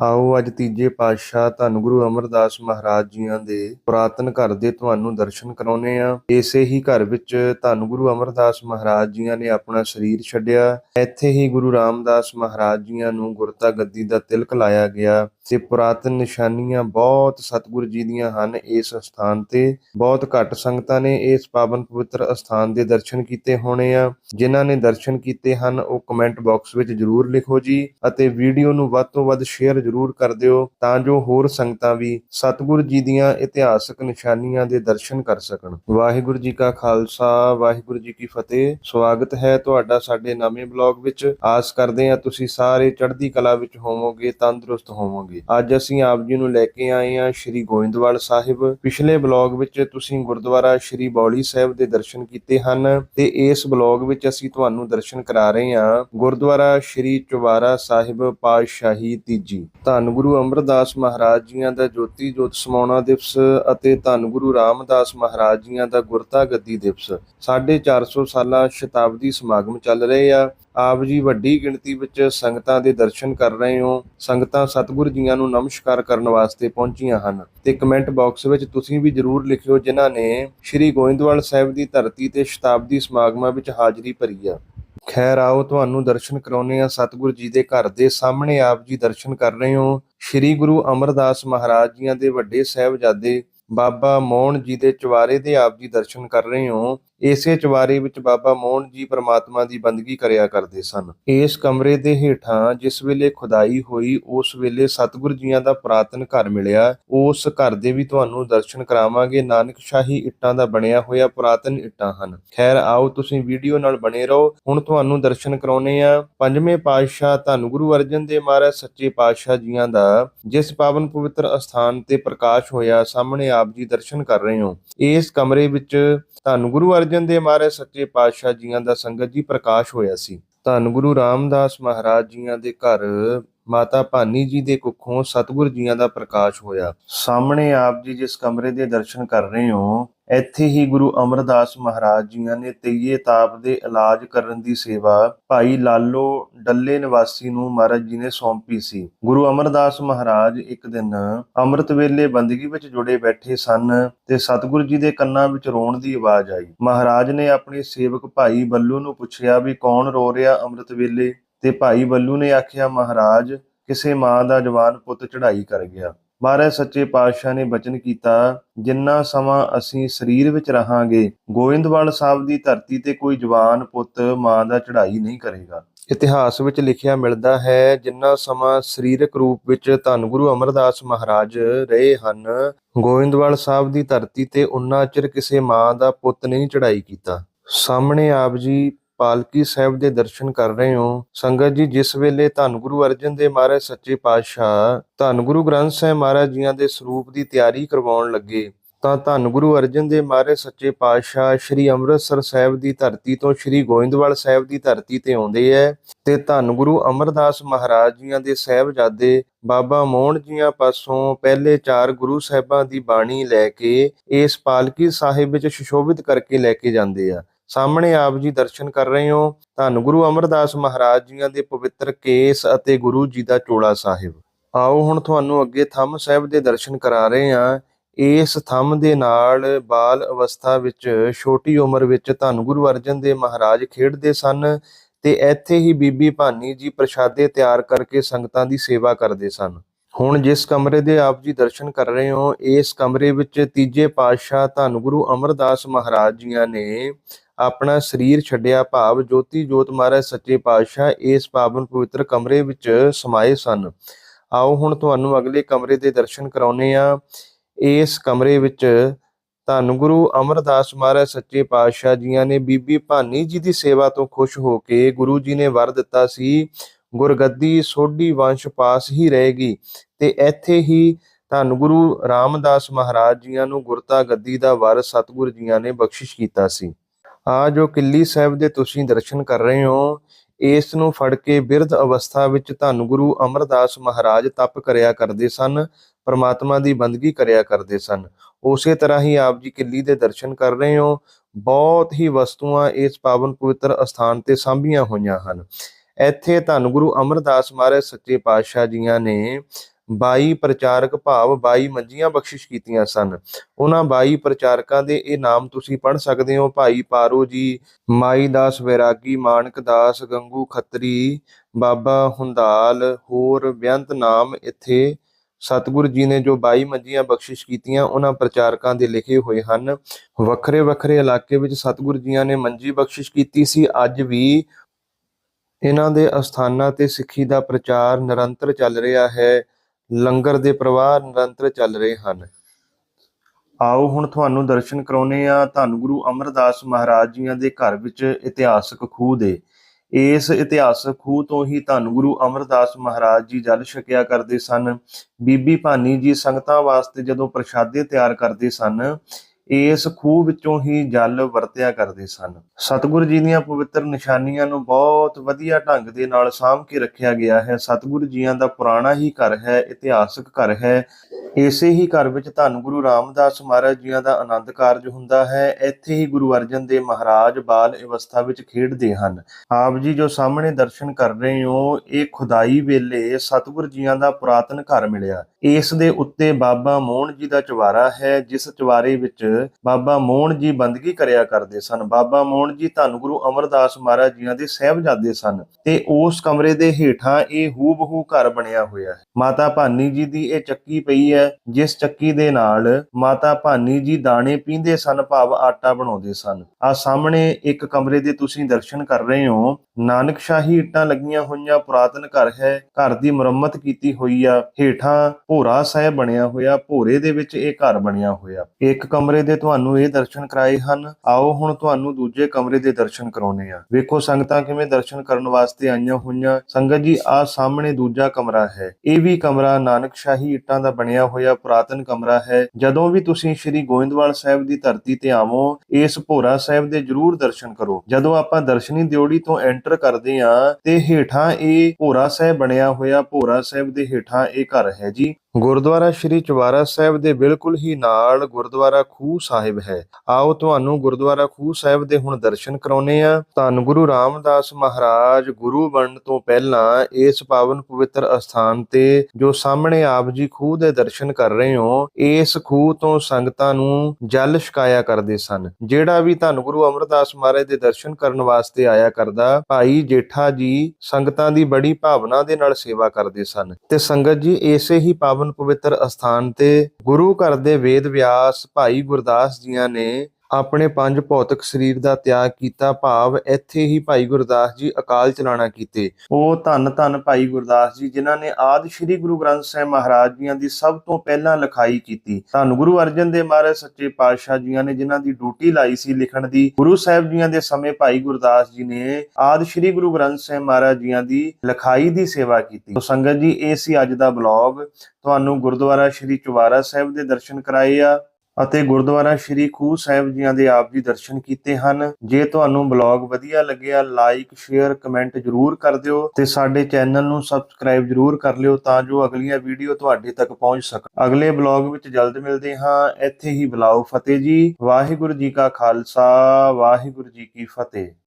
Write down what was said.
ਆਓ ਅੱਜ ਤੀਜੇ ਪਾਤਸ਼ਾਹ ਧੰਨ ਗੁਰੂ ਅਮਰਦਾਸ ਮਹਾਰਾਜ ਜੀਆਂ ਦੇ ਪੁਰਾਤਨ ਘਰ ਦੇ ਤੁਹਾਨੂੰ ਦਰਸ਼ਨ ਕਰਾਉਨੇ ਆ ਇਸੇ ਹੀ ਘਰ ਵਿੱਚ ਧੰਨ ਗੁਰੂ ਅਮਰਦਾਸ ਮਹਾਰਾਜ ਜੀਆਂ ਨੇ ਆਪਣਾ ਸਰੀਰ ਛੱਡਿਆ। ਇੱਥੇ ਹੀ ਗੁਰੂ ਰਾਮਦਾਸ ਮਹਾਰਾਜ ਜੀਆਂ ਨੂੰ ਗੁਰਤਾ ਗੱਦੀ ਦਾ ਤਿਲਕ ਲਾਇਆ ਗਿਆ। ਤੇ ਪੁਰਾਤਨ ਨਿਸ਼ਾਨੀਆਂ ਬਹੁਤ ਸਤਿਗੁਰੂ ਜੀ ਦੀਆਂ ਹਨ ਇਸ ਸਥਾਨ ਤੇ। ਬਹੁਤ ਘੱਟ ਸੰਗਤਾਂ ਨੇ ਇਸ ਪਾਵਨ ਪਵਿੱਤਰ ਅਸਥਾਨ ਦੇ ਦਰਸ਼ਨ ਕੀਤੇ ਹੋਣੇ ਆ। ਜਿਨ੍ਹਾਂ ਨੇ ਦਰਸ਼ਨ ਕੀਤੇ ਹਨ, ਉਹ ਕਮੈਂਟ ਬਾਕਸ ਵਿੱਚ ਜਰੂਰ ਲਿਖੋ ਜੀ ਅਤੇ ਵੀਡੀਓ ਨੂੰ ਵੱਧ ਤੋਂ ਵੱਧ ਸ਼ੇਅਰ ਜਰੂਰ ਕਰ ਦਿਓ ਤਾਂ ਜੋ ਹੋਰ ਸੰਗਤਾਂ ਵੀ ਸਤਿਗੁਰੂ ਜੀ ਦੀਆਂ ਇਤਿਹਾਸਕ ਨਿਸ਼ਾਨੀਆਂ ਦੇ ਦਰਸ਼ਨ ਕਰ ਸਕਣ। ਵਾਹਿਗੁਰੂ ਜੀ ਕਾ ਖਾਲਸਾ, ਵਾਹਿਗੁਰੂ ਜੀ ਕੀ ਫਤਿਹ। ਸਵਾਗਤ ਹੈ ਤੁਹਾਡਾ ਸਾਡੇ ਨਵੇਂ ਬਲੌਗ ਵਿੱਚ। ਆਸ ਕਰਦੇ ਹਾਂ ਤੁਸੀਂ ਸਾਰੇ ਚੜ੍ਹਦੀ ਕਲਾ ਵਿੱਚ ਹੋਵੋਗੇ, ਤੰਦਰੁਸਤ ਹੋਵੋਗੇ। ਅੱਜ ਅਸੀਂ ਆਪ ਜੀ ਨੂੰ ਲੈ ਕੇ ਆਏ ਹਾਂ ਸ਼੍ਰੀ ਗੋਇੰਦਵਾਲ ਸਾਹਿਬ। ਪਿਛਲੇ ਬਲੌਗ ਵਿੱਚ ਤੁਸੀਂ ਗੁਰਦੁਆਰਾ ਸ਼੍ਰੀ ਬੌਲੀ ਸਾਹਿਬ ਦੇ ਦਰਸ਼ਨ ਕੀਤੇ ਹਨ ਤੇ ਇਸ ਬਲੌਗ ਵਿੱਚ ਅਸੀਂ ਤੁਹਾਨੂੰ ਦਰਸ਼ਨ ਕਰਾ ਰਹੇ ਹਾਂ ਗੁਰਦੁਆਰਾ ਸ਼੍ਰੀ ਚੁਬਾਰਾ ਸਾਹਿਬ ਪਾਤਸ਼ਾਹੀ ਤੀਜੀ। ਧੰਨ ਗੁਰੂ ਅਮਰਦਾਸ ਮਹਾਰਾਜ ਜੀਆਂ ਦਾ ਜੋਤੀ ਜੋਤ ਸਮਾਉਣਾ ਦਿਵਸ ਅਤੇ ਧੰਨ ਗੁਰੂ ਰਾਮਦਾਸ ਮਹਾਰਾਜ ਜੀਆਂ ਦਾ ਗੁਰਤਾ ਗੱਦੀ ਦਿਵਸ। 450 ਸਾਲਾ ਸ਼ਤਾਬਦੀ ਸਮਾਗਮ ਚੱਲ ਰਹੇ ਆ ਆਪ ਜੀ ਵੱਡੀ ਗਿਣਤੀ ਵਿੱਚ ਸੰਗਤਾਂ ਦੇ ਦਰਸ਼ਨ ਕਰ ਰਹੇ ਹੋ। ਸੰਗਤਾਂ ਸਤਿਗੁਰੂ ਜੀਆਂ ਨੂੰ ਨਮਸਕਾਰ ਕਰਨ ਵਾਸਤੇ ਪਹੁੰਚੀਆਂ ਹਨ। ਤੇ ਕਮੈਂਟ ਬਾਕਸ ਵਿੱਚ ਤੁਸੀਂ ਵੀ ਜਰੂਰ ਲਿਖਿਓ ਜਿਨ੍ਹਾਂ ਨੇ ਸ਼੍ਰੀ ਗੋਇੰਦਵਾਲ ਸਾਹਿਬ ਦੀ ਧਰਤੀ ਤੇ ਸ਼ਤਾਬਦੀ ਸਮਾਗਮਾਂ ਵਿੱਚ ਹਾਜ਼ਰੀ ਭਰੀ ਆ। ਖੈਰ ਆਓ ਤੁਹਾਨੂੰ ਦਰਸ਼ਨ ਕਰਾਉਨੇ ਆ ਸਤਿਗੁਰੂ ਜੀ ਦੇ ਘਰ ਦੇ ਸਾਹਮਣੇ ਆਪ ਜੀ ਦਰਸ਼ਨ ਕਰ ਰਹੇ ਹੋ। ਸ਼੍ਰੀ ਗੁਰੂ ਅਮਰਦਾਸ ਮਹਾਰਾਜ ਜੀਆਂ ਦੇ ਵੱਡੇ ਸਾਹਿਬਜ਼ਾਦੇ ਬਾਬਾ ਮੋਹਨ ਜੀ ਦੇ ਚਵਾਰੇ ਦੇ ਆਪ ਜੀ ਦਰਸ਼ਨ ਕਰ ਰਹੇ ਹੋ। ਇਸੇ ਚਵਾਰੇ ਵਿੱਚ ਬਾਬਾ ਮੋਹਨ ਜੀ ਪ੍ਰਮਾਤਮਾ ਦੀ ਬੰਦਗੀ ਕਰਿਆ ਕਰਦੇ ਸਨ। ਇਸ ਕਮਰੇ ਦੇ ਹੇਠਾਂ ਜਿਸ ਵੇਲੇ ਖੁਦਾਈ ਹੋਈ, ਉਸ ਵੇਲੇ ਸਤਿਗੁਰ ਜੀਆਂ ਦਾ ਪੁਰਾਤਨ ਘਰ ਮਿਲਿਆ। ਉਸ ਘਰ ਦੇ ਵੀ ਤੁਹਾਨੂੰ ਦਰਸ਼ਨ ਕਰਾਵਾਂਗੇ। ਨਾਨਕ ਸ਼ਾਹੀ ਇੱਟਾਂ ਦਾ ਬਣਿਆ ਹੋਇਆ ਪੁਰਾਤਨ ਇੱਟਾਂ ਹਨ। ਖੈਰ, ਆਓ ਤੁਸੀਂ ਵੀਡੀਓ ਨਾਲ ਬਣੇ ਰਹੋ। ਹੁਣ ਤੁਹਾਨੂੰ ਦਰਸ਼ਨ ਕਰਾਉਨੇ ਆ ਪੰਜਵੇਂ ਪਾਤਸ਼ਾਹ ਧੰਨ ਗੁਰੂ ਅਰਜਨ ਦੇਵ ਮਹਾਰਾਜ ਸੱਚੇ ਪਾਤਸ਼ਾਹ ਜੀਆਂ ਦਾ, ਜਿਸ ਪਾਵਨ ਪਵਿੱਤਰ ਅਸਥਾਨ ਤੇ ਪ੍ਰਕਾਸ਼ ਹੋਇਆ, ਸਾਹਮਣੇ ਆਪ ਜੀ ਦਰਸ਼ਨ ਕਰ ਰਹੇ ਹੋ। ਇਸ ਕਮਰੇ ਵਿੱਚ ਧੰਨ ਗੁਰੂ ਅਰਜਨ ਦੇ ਮਹਾਰਾਜ ਸੱਚੇ ਪਾਤਸ਼ਾਹ ਜੀਆਂ ਦਾ ਸੰਗਤ ਜੀ ਪ੍ਰਕਾਸ਼ ਹੋਇਆ ਸੀ। ਧੰਨ ਗੁਰੂ ਰਾਮਦਾਸ ਮਹਾਰਾਜ ਜੀਆਂ ਦੇ ਘਰ ਮਾਤਾ ਭਾਨੀ ਜੀ ਦੇ ਕੁੱਖੋਂ ਸਤਿਗੁਰ ਜੀਆਂ ਦਾ ਪ੍ਰਕਾਸ਼ ਹੋਇਆ। ਸਾਹਮਣੇ ਆਪ ਜੀ ਜਿਸ ਕਮਰੇ ਦੇ ਦਰਸ਼ਨ ਕਰ ਰਹੇ ਹੋ, ਇੱਥੇ ਹੀ ਗੁਰੂ ਅਮਰਦਾਸ ਮਹਾਰਾਜ ਜੀਆਂ ਨੇ ਤਈਏ ਤਾਪ ਦੇ ਇਲਾਜ ਕਰਨ ਦੀ ਸੇਵਾ ਭਾਈ ਲਾਲੋ ਡੱਲੇ ਨਿਵਾਸੀ ਨੂੰ ਮਹਾਰਾਜ ਜੀ ਨੇ ਸੌਂਪੀ ਸੀ। ਗੁਰੂ ਅਮਰਦਾਸ ਮਹਾਰਾਜ ਇੱਕ ਦਿਨ ਅੰਮ੍ਰਿਤ ਵੇਲੇ ਬੰਦਗੀ ਵਿੱਚ ਜੁੜੇ ਬੈਠੇ ਸਨ ਤੇ ਸਤਿਗੁਰੂ ਜੀ ਦੇ ਕੰਨਾਂ ਵਿੱਚ ਰੋਣ ਦੀ ਆਵਾਜ਼ ਆਈ। ਮਹਾਰਾਜ ਨੇ ਆਪਣੇ ਸੇਵਕ ਭਾਈ ਬੱਲੂ ਨੂੰ ਪੁੱਛਿਆ ਵੀ ਕੌਣ ਰੋ ਰਿਹਾ ਅੰਮ੍ਰਿਤ ਵੇਲੇ? ਤੇ ਭਾਈ ਬੱਲੂ ਨੇ ਆਖਿਆ, ਮਹਾਰਾਜ, ਕਿਸੇ ਮਾਂ ਦਾ ਜਵਾਨ ਪੁੱਤ ਚੜਾਈ ਕਰ ਗਿਆ। ਮਹਾਰਾਜ ਸੱਚੇ ਪਾਤਸ਼ਾਹ ਨੇ ਬਚਨ ਕੀਤਾ, ਜਿੰਨਾ ਸਮਾਂ ਅਸੀਂ ਸਰੀਰ ਵਿੱਚ ਰਹਾਂਗੇ, ਗੋਇੰਦਵਾਲ ਸਾਹਿਬ ਦੀ ਧਰਤੀ ਤੇ ਕੋਈ ਜਵਾਨ ਪੁੱਤ ਮਾਂ ਦਾ ਚੜ੍ਹਾਈ ਨਹੀਂ ਕਰੇਗਾ। ਇਤਿਹਾਸ ਵਿੱਚ ਲਿਖਿਆ ਮਿਲਦਾ ਹੈ, ਜਿੰਨਾ ਸਮਾਂ ਸਰੀਰਕ ਰੂਪ ਵਿੱਚ ਧੰਨ ਗੁਰੂ ਅਮਰਦਾਸ ਮਹਾਰਾਜ ਰਹੇ ਹਨ, ਗੋਇੰਦਵਾਲ ਸਾਹਿਬ ਦੀ ਧਰਤੀ ਤੇ ਉਨਾ ਚਿਰ ਕਿਸੇ ਮਾਂ ਦਾ ਪੁੱਤ ਨਹੀਂ ਚੜ੍ਹਾਈ ਕੀਤਾ। ਸਾਹਮਣੇ ਆਪ ਜੀ ਪਾਲਕੀ ਸਾਹਿਬ ਦੇ ਦਰਸ਼ਨ ਕਰ ਰਹੇ ਹੋ। ਸੰਗਤ ਜੀ, ਜਿਸ ਵੇਲੇ ਧੰਨ ਗੁਰੂ ਅਰਜਨ ਦੇ ਮਹਾਰਾਜ ਸੱਚੇ ਪਾਤਸ਼ਾਹ, ਧੰਨ ਗੁਰੂ ਗ੍ਰੰਥ ਸਾਹਿਬ ਮਹਾਰਾਜ ਜੀਆਂ ਦੇ ਸਰੂਪ ਦੀ ਤਿਆਰੀ ਕਰਵਾਉਣ ਲੱਗੇ, ਤਾਂ ਧੰਨ ਗੁਰੂ ਅਰਜਨ ਦੇਵ ਮਹਾਰਾਜ ਸੱਚੇ ਪਾਤਸ਼ਾਹ ਸ੍ਰੀ ਅੰਮ੍ਰਿਤਸਰ ਸਾਹਿਬ ਦੀ ਧਰਤੀ ਤੋਂ ਸ੍ਰੀ ਗੋਇੰਦਵਾਲ ਸਾਹਿਬ ਦੀ ਧਰਤੀ ਤੇ ਆਉਂਦੇ ਐ ਤੇ ਧੰਨ ਗੁਰੂ ਅਮਰਦਾਸ ਮਹਾਰਾਜ ਜੀਆਂ ਦੇ ਸਾਹਿਬਜ਼ਾਦੇ ਬਾਬਾ ਮੋਹਨ ਜੀਆਂ ਪਾਸੋਂ ਪਹਿਲੇ ਚਾਰ ਗੁਰੂ ਸਾਹਿਬਾਂ ਦੀ ਬਾਣੀ ਲੈ ਕੇ ਇਸ ਪਾਲਕੀ ਸਾਹਿਬ ਵਿੱਚ ਸੁਸ਼ੋਭਿਤ ਕਰਕੇ ਲੈ ਕੇ ਜਾਂਦੇ ਆ। ਸਾਹਮਣੇ ਆਪ ਜੀ ਦਰਸ਼ਨ ਕਰ ਰਹੇ ਹੋ। ਧੰਨ ਗੁਰੂ ਅਮਰਦਾਸ ਮਹਾਰਾਜ ਜੀਆਂ ਦੇ ਪਵਿੱਤਰ ਕੇਸ ਅਤੇ ਗੁਰੂ ਜੀ ਦਾ ਚੋਲਾ ਸਾਹਿਬ। ਆਓ ਹੁਣ ਤੁਹਾਨੂੰ ਅੱਗੇ ਥੰਮ ਸਾਹਿਬ ਦੇ ਦਰਸ਼ਨ ਕਰਾ ਰਹੇ ਹਾਂ। ਇਸ ਥੰਮ ਦੇ ਨਾਲ ਬਾਲ ਅਵਸਥਾ ਵਿੱਚ ਛੋਟੀ ਉਮਰ ਵਿੱਚ ਧੰਨ ਗੁਰੂ ਅਰਜਨ ਦੇ ਮਹਾਰਾਜ ਖੇਡਦੇ ਸਨ ਤੇ ਇੱਥੇ ਹੀ ਬੀਬੀ ਭਾਨੀ ਜੀ ਪ੍ਰਸ਼ਾਦੇ ਤਿਆਰ ਕਰਕੇ ਸੰਗਤਾਂ ਦੀ ਸੇਵਾ ਕਰਦੇ ਸਨ। ਹੁਣ ਜਿਸ ਕਮਰੇ ਦੇ ਆਪ ਜੀ ਦਰਸ਼ਨ ਕਰ ਰਹੇ ਹੋ, ਇਸ ਕਮਰੇ ਵਿੱਚ ਤੀਜੇ ਪਾਤਸ਼ਾਹ ਧੰਨ ਗੁਰੂ ਅਮਰਦਾਸ ਮਹਾਰਾਜ ਜੀਆਂ ਨੇ ਆਪਣਾ ਸਰੀਰ ਛੱਡਿਆ ਭਾਵ ਜੋਤੀ ਜੋਤ ਮਹਾਰਾਜ ਸੱਚੇ ਪਾਤਸ਼ਾਹ ਇਸ ਪਾਵਨ ਪਵਿੱਤਰ ਕਮਰੇ ਵਿੱਚ ਸਮਾਏ ਸਨ। ਆਓ ਹੁਣ ਤੁਹਾਨੂੰ ਅਗਲੇ ਕਮਰੇ ਦੇ ਦਰਸ਼ਨ ਕਰਾਉਨੇ ਆ ਇਸ ਕਮਰੇ ਵਿੱਚ ਧੰਨ ਗੁਰੂ ਅਮਰਦਾਸ ਮਹਾਰਾਜ ਸੱਚੇ ਪਾਤਸ਼ਾਹ ਜੀਆਂ ਨੇ ਬੀਬੀ ਭਾਨੀ ਜੀ ਦੀ ਸੇਵਾ ਤੋਂ ਖੁਸ਼ ਹੋ ਕੇ ਗੁਰੂ ਜੀ ਨੇ ਵਰ ਦਿੱਤਾ ਸੀ। ਗੁਰਗੱਦੀ ਸੋਢੀ ਵੰਸ਼ ਪਾਸ ਹੀ ਰਹੇਗੀ। ਤੇ ਇੱਥੇ ਹੀ ਧੰਨ ਗੁਰੂ ਰਾਮਦਾਸ ਮਹਾਰਾਜ ਜੀਆਂ ਨੂੰ ਗੁਰਤਾ ਗੱਦੀ ਦਾ ਵਰ ਸਤਿਗੁਰੂ ਜੀਆਂ ਨੇ ਬਖਸ਼ਿਸ਼ ਕੀਤਾ ਸੀ। ਆ ਜੋ ਕਿੱਲੀ ਸਾਹਿਬ ਦੇ ਤੁਸੀਂ ਦਰਸ਼ਨ ਕਰ ਰਹੇ ਹੋ, ਇਸ ਨੂੰ ਫੜ ਕੇ ਬਿਰਧ ਅਵਸਥਾ ਵਿੱਚ ਧੰਨ ਗੁਰੂ ਅਮਰਦਾਸ ਮਹਾਰਾਜ ਤਪ ਕਰਿਆ ਕਰਦੇ ਸਨ, ਪਰਮਾਤਮਾ ਦੀ ਬੰਦਗੀ ਕਰਿਆ ਕਰਦੇ ਸਨ। ਉਸੇ ਤਰ੍ਹਾਂ ਹੀ ਆਪ ਜੀ ਕਿੱਲੀ ਦੇ ਦਰਸ਼ਨ ਕਰ ਰਹੇ ਹੋ, ਬਹੁਤ ਹੀ ਵਸਤੂਆਂ ਇਸ ਪਾਵਨ ਪਵਿੱਤਰ ਅਸਥਾਨ ਤੇ ਸਾਂਭੀਆਂ ਹੋਈਆਂ ਹਨ। ਇੱਥੇ ਧੰਨ ਗੁਰੂ ਅਮਰਦਾਸ ਮਹਾਰਾਜ ਸੱਚੇ ਪਾਤਸ਼ਾਹ ਜੀਆਂ ਨੇ 22 ਪ੍ਰਚਾਰਕ ਭਾਵ 22 ਮੰਜੀਆਂ ਬਖਸ਼ਿਸ਼ ਕੀਤੀਆਂ ਸਨ। ਉਹਨਾਂ 22 ਪ੍ਰਚਾਰਕਾਂ ਦੇ ਇਹ ਨਾਮ ਤੁਸੀਂ ਪੜ੍ਹ ਸਕਦੇ ਹੋ, ਭਾਈ ਪਾਰੋ ਜੀ, ਮਾਈ ਦਾਸ ਵੈਰਾਗੀ, ਮਾਨਕ ਦਾਸ, ਗੰਗੂ ਖੱਤਰੀ, ਬਾਬਾ ਹੁੰਦਾਲ, ਹੋਰ ਬੇਅੰਤ ਨਾਮ ਇੱਥੇ ਸਤਿਗੁਰੂ ਜੀ ਨੇ ਜੋ 22 ਮੰਜੀਆਂ ਬਖਸ਼ਿਸ਼ ਕੀਤੀਆਂ, ਉਹਨਾਂ ਪ੍ਰਚਾਰਕਾਂ ਦੇ ਲਿਖੇ ਹੋਏ ਹਨ। ਵੱਖਰੇ ਵੱਖਰੇ ਇਲਾਕੇ ਵਿੱਚ ਸਤਿਗੁਰੂ ਜੀਆਂ ਨੇ ਮੰਜੀ ਬਖਸ਼ਿਸ਼ ਕੀਤੀ ਸੀ। ਅੱਜ ਵੀ ਇਹਨਾਂ ਦੇ ਅਸਥਾਨਾਂ ਤੇ ਸਿੱਖੀ ਦਾ ਪ੍ਰਚਾਰ ਨਿਰੰਤਰ ਚੱਲ ਰਿਹਾ ਹੈ, ਲੰਗਰ ਦੇ ਪ੍ਰਵਾਹ ਨਿਰੰਤਰ ਚੱਲ ਰਹੇ ਹਨ। ਆਓ ਹੁਣ ਤੁਹਾਨੂੰ ਦਰਸ਼ਨ ਕਰਾਉਨੇ ਆ ਧੰਨ ਗੁਰੂ ਅਮਰਦਾਸ ਮਹਾਰਾਜ ਜੀਆਂ ਦੇ ਘਰ ਵਿੱਚ ਇਤਿਹਾਸਕ ਖੂਹ ਦੇ। ਇਸ ਇਤਿਹਾਸਕ ਖੂਹ ਤੋਂ ਹੀ ਧੰਨ ਗੁਰੂ ਅਮਰਦਾਸ ਮਹਾਰਾਜ ਜੀ ਜਲ ਛਕਿਆ ਕਰਦੇ ਸਨ। ਬੀਬੀ ਭਾਨੀ ਜੀ ਸੰਗਤਾਂ ਵਾਸਤੇ ਜਦੋਂ ਪ੍ਰਸ਼ਾਦੇ ਤਿਆਰ ਕਰਦੇ ਸਨ ਇਸ ਖੂਹ ਵਿੱਚੋਂ ਹੀ ਜਲ ਵਰਤਿਆ ਕਰਦੇ ਸਨ। ਸਤਿਗੁਰੂ ਜੀ ਦੀਆਂ ਪਵਿੱਤਰ ਨਿਸ਼ਾਨੀਆਂ ਨੂੰ ਬਹੁਤ ਵਧੀਆ ਢੰਗ ਦੇ ਨਾਲ ਸਾਂਭ ਕੇ ਰੱਖਿਆ ਗਿਆ ਹੈ। ਸਤਿਗੁਰੂ ਜੀਆਂ ਦਾ ਪੁਰਾਣਾ ਹੀ ਘਰ ਹੈ, ਇਤਿਹਾਸਕ ਘਰ ਹੈ। ਇਸੇ ਹੀ ਘਰ ਵਿੱਚ ਧੰਨ ਗੁਰੂ ਰਾਮਦਾਸ ਮਹਾਰਾਜ ਜੀਆਂ ਦਾ ਆਨੰਦ ਕਾਰਜ ਹੁੰਦਾ ਹੈ, ਇੱਥੇ ਹੀ ਗੁਰੂ ਅਰਜਨ ਦੇਵ ਮਹਾਰਾਜ ਬਾਲ ਅਵਸਥਾ ਵਿੱਚ ਖੇਡਦੇ ਹਨ। ਆਪ ਜੀ ਜੋ ਸਾਹਮਣੇ ਦਰਸ਼ਨ ਕਰ ਰਹੇ ਹੋ, ਇਹ ਖੁਦਾਈ ਵੇਲੇ ਸਤਿਗੁਰ ਜੀਆਂ ਦਾ ਪੁਰਾਤਨ ਘਰ ਮਿਲਿਆ। ਇਸ ਦੇ ਉੱਤੇ ਬਾਬਾ ਮੋਹਨ ਜੀ ਦਾ ਚਵਾਰਾ ਹੈ, ਜਿਸ ਚਵਾਰੇ ਵਿੱਚ ਬਾਬਾ ਮੋਹਨ ਜੀ ਬੰਦਗੀ ਕਰਿਆ ਕਰਦੇ ਸਨ। ਬਾਬਾ ਮੋਹਨ ਜੀ ਧੰਨ ਗੁਰੂ ਅਮਰਦਾਸ ਮਹਾਰਾਜ ਜੀਆਂ ਦੇ ਸਹਿਬਜ਼ਾਦੇ ਸਨ ਤੇ ਉਸ ਕਮਰੇ ਦੇ ਹੇਠਾਂ ਇਹ ਹੂਬਹੂ ਘਰ ਬਣਿਆ ਹੋਇਆ ਹੈ। ਮਾਤਾ ਭਾਨੀ ਜੀ ਦੀ ਇਹ ਚੱਕੀ ਪਈ ਹੈ ਜਿਸ ਚੱਕੀ ਦੇ ਨਾਲ ਮਾਤਾ ਭਾਨੀ ਜੀ ਦਾਣੇ ਪੀਂਦੇ ਸਨ, ਭਾਵ ਆਟਾ ਬਣਾਉਂਦੇ ਸਨ। ਆ ਸਾਹਮਣੇ ਇੱਕ ਕਮਰੇ ਦੇ ਤੁਸੀਂ ਦਰਸ਼ਨ ਕਰ ਰਹੇ ਹੋ। ਨਾਨਕਸ਼ਾਹੀ ਇੱਟਾਂ ਲੱਗੀਆਂ ਹੋਈਆਂ, ਪੁਰਾਤਨ ਘਰ ਹੈ। ਘਰ ਦੀ ਮੁਰੰਮਤ ਕੀਤੀ ਹੋਈ ਆ। ਹੇਠਾਂ ਭੋਰਾ ਸਾਹਿਬ ਬਣਿਆ ਹੋਇਆ। ਭੋਰੇ ਦੇ ਵਿੱਚ ਇਹ ਘਰ ਬਣਿਆ ਹੋਇਆ। ਇੱਕ ਕਮਰੇ ਦੇ ਤੁਹਾਨੂੰ ਇਹ ਦਰਸ਼ਨ ਕਰਾਏ ਹਨ। ਆਓ ਹੁਣ ਤੁਹਾਨੂੰ ਦੂਜੇ ਕਮਰੇ ਦੇ ਦਰਸ਼ਨ ਕਰਾਉਨੇ ਆ ਵੇਖੋ ਸੰਗਤਾਂ ਕਿਵੇਂ ਦਰਸ਼ਨ ਕਰਨ ਵਾਸਤੇ ਆਈਆਂ ਹੋਈਆਂ। ਸੰਗਤ ਜੀ, ਆ ਸਾਹਮਣੇ ਦੂਜਾ ਕਮਰਾ ਹੈ। ਇਹ ਵੀ ਕਮਰਾ ਨਾਨਕਸ਼ਾਹੀ ਇੱਟਾਂ ਦਾ ਬਣਿਆ ਹੋਇਆ ਪੁਰਾਤਨ ਕਮਰਾ ਹੈ। ਜਦੋਂ ਵੀ ਤੁਸੀਂ ਸ੍ਰੀ ਗੋਇੰਦਵਾਲ ਸਾਹਿਬ ਦੀ ਧਰਤੀ ਤੇ ਆਵੋ, ਇਸ ਭੋਰਾ ਸਾਹਿਬ ਦੇ ਜਰੂਰ ਦਰਸ਼ਨ ਕਰੋ। ਜਦੋਂ ਆਪਾਂ ਦਰਸ਼ਨੀ ਦਿਉੜੀ ਤੋਂ ਐਂਟਰ ਕਰਦੇ ਆ ਤੇ ਹੇਠਾਂ ਇਹ ਭੋਰਾ ਸਾਹਿਬ ਬਣਿਆ ਹੋਇਆ, ਭੋਰਾ ਸਾਹਿਬ ਦੇ ਹੇਠਾਂ ਇਹ ਘਰ ਹੈ ਜੀ। ਗੁਰਦੁਆਰਾ ਸ੍ਰੀ ਚਵਾਰਾ ਸਾਹਿਬ ਦੇ ਬਿਲਕੁਲ ਹੀ ਨਾਲ ਗੁਰਦੁਆਰਾ ਖੂਹ ਸਾਹਿਬ ਹੈ। ਆਓ ਤੁਹਾਨੂੰ ਗੁਰਦੁਆਰਾ ਖੂਹ ਸਾਹਿਬ ਦੇ ਹੁਣ ਦਰਸ਼ਨ ਕਰਾਉਨੇ ਆ ਧੰਨ ਗੁਰੂ ਰਾਮਦਾਸ ਮਹਾਰਾਜ ਗੁਰੂ ਬਣਨ ਤੋਂ ਪਹਿਲਾਂ ਇਸ ਪਾਵਨ ਪਵਿੱਤਰ ਅਸਥਾਨ ਤੇ ਜੋ ਸਾਹਮਣੇ ਆਪ ਜੀ ਖੂਹ ਦੇ ਦਰਸ਼ਨ ਕਰ ਰਹੇ ਹੋ, ਇਸ ਖੂਹ ਤੋਂ ਸੰਗਤਾਂ ਨੂੰ ਜਲ ਛਕਾਇਆ ਕਰਦੇ ਸਨ। ਜਿਹੜਾ ਵੀ ਧੰਨ ਗੁਰੂ ਅਮਰਦਾਸ ਮਹਾਰਾਜ ਦੇ ਦਰਸ਼ਨ ਕਰਨ ਵਾਸਤੇ ਆਇਆ ਕਰਦਾ, ਭਾਈ ਜੇਠਾ ਜੀ ਸੰਗਤਾਂ ਦੀ ਬੜੀ ਭਾਵਨਾ ਦੇ ਨਾਲ ਸੇਵਾ ਕਰਦੇ ਸਨ। ਤੇ ਸੰਗਤ ਜੀ ਇਸੇ ਹੀ ਪਾਵਨ ਪਵਿੱਤਰ ਅਸਥਾਨ ਤੇ ਗੁਰੂ ਘਰ ਦੇ ਵੇਦ ਵਿਆਸ ਭਾਈ ਗੁਰਦਾਸ ਜੀਆਂ ਨੇ ਆਪਣੇ ਪੰਜ ਭੌਤਿਕ ਸਰੀਰ ਦਾ ਤਿਆਗ ਕੀਤਾ, ਭਾਵ ਇੱਥੇ ਹੀ ਭਾਈ ਗੁਰਦਾਸ ਜੀ ਅਕਾਲ ਚਲਾਣਾ ਕੀਤੇ। ਉਹ ਧੰਨ ਧੰਨ ਭਾਈ ਗੁਰਦਾਸ ਜੀ, ਜਿਨ੍ਹਾਂ ਨੇ ਆਦਿ ਸ੍ਰੀ ਗੁਰੂ ਗ੍ਰੰਥ ਸਾਹਿਬ ਮਹਾਰਾਜ ਜੀਆਂ ਦੀ ਸਭ ਤੋਂ ਪਹਿਲਾਂ ਲਿਖਾਈ ਕੀਤੀ। ਧੰਨ ਗੁਰੂ ਅਰਜਨ ਦੇਵ ਮਹਾਰਾਜ, ਸੱਚੇ ਪਾਤਸ਼ਾਹ ਜੀਆਂ ਨੇ ਜਿਨ੍ਹਾਂ ਦੀ ਡਿਊਟੀ ਲਾਈ ਸੀ ਲਿਖਣ ਦੀ, ਗੁਰੂ ਸਾਹਿਬ ਜੀਆਂ ਦੇ ਸਮੇਂ ਭਾਈ ਗੁਰਦਾਸ ਜੀ ਨੇ ਆਦਿ ਸ੍ਰੀ ਗੁਰੂ ਗ੍ਰੰਥ ਸਾਹਿਬ ਮਹਾਰਾਜ ਜੀਆਂ ਦੀ ਲਿਖਾਈ ਦੀ ਸੇਵਾ ਕੀਤੀ। ਸੋ ਸੰਗਤ ਜੀ, ਇਹ ਸੀ ਅੱਜ ਦਾ ਬਲੌਗ। ਤੁਹਾਨੂੰ ਗੁਰਦੁਆਰਾ ਸ੍ਰੀ ਚੁਵਾਰਾ ਸਾਹਿਬ ਦੇ ਦਰਸ਼ਨ ਕਰਾਏ ਆ। ਅਤੇ ਗੁਰਦੁਆਰਾ ਸ੍ਰੀ ਖੂਹ ਸਾਹਿਬ ਜੀਆਂ ਦੇ ਆਪ ਜੀ ਦਰਸ਼ਨ ਕੀਤੇ ਹਨ। ਜੇ ਤੁਹਾਨੂੰ ਬਲੌਗ ਵਧੀਆ ਲੱਗਿਆ ਲਾਈਕ ਸ਼ੇਅਰ ਕਮੈਂਟ ਜਰੂਰ ਕਰ ਦਿਓ ਤੇ ਸਾਡੇ ਚੈਨਲ ਨੂੰ ਸਬਸਕ੍ਰਾਈਬ ਜਰੂਰ ਕਰ ਲਿਓ ਤਾਂ ਜੋ ਅਗਲੀਆਂ ਵੀਡੀਓ ਤੁਹਾਡੇ ਤੱਕ ਪਹੁੰਚ ਸਕਣ। ਅਗਲੇ ਬਲੌਗ ਵਿੱਚ ਜਲਦ ਮਿਲਦੇ ਹਾਂ। ਇੱਥੇ ਹੀ ਬੁਲਾਓ ਫਤਿਹ ਜੀ। ਵਾਹਿਗੁਰੂ ਜੀ ਕਾ ਖਾਲਸਾ, ਵਾਹਿਗੁਰੂ ਜੀ ਕੀ ਫਤਿਹ।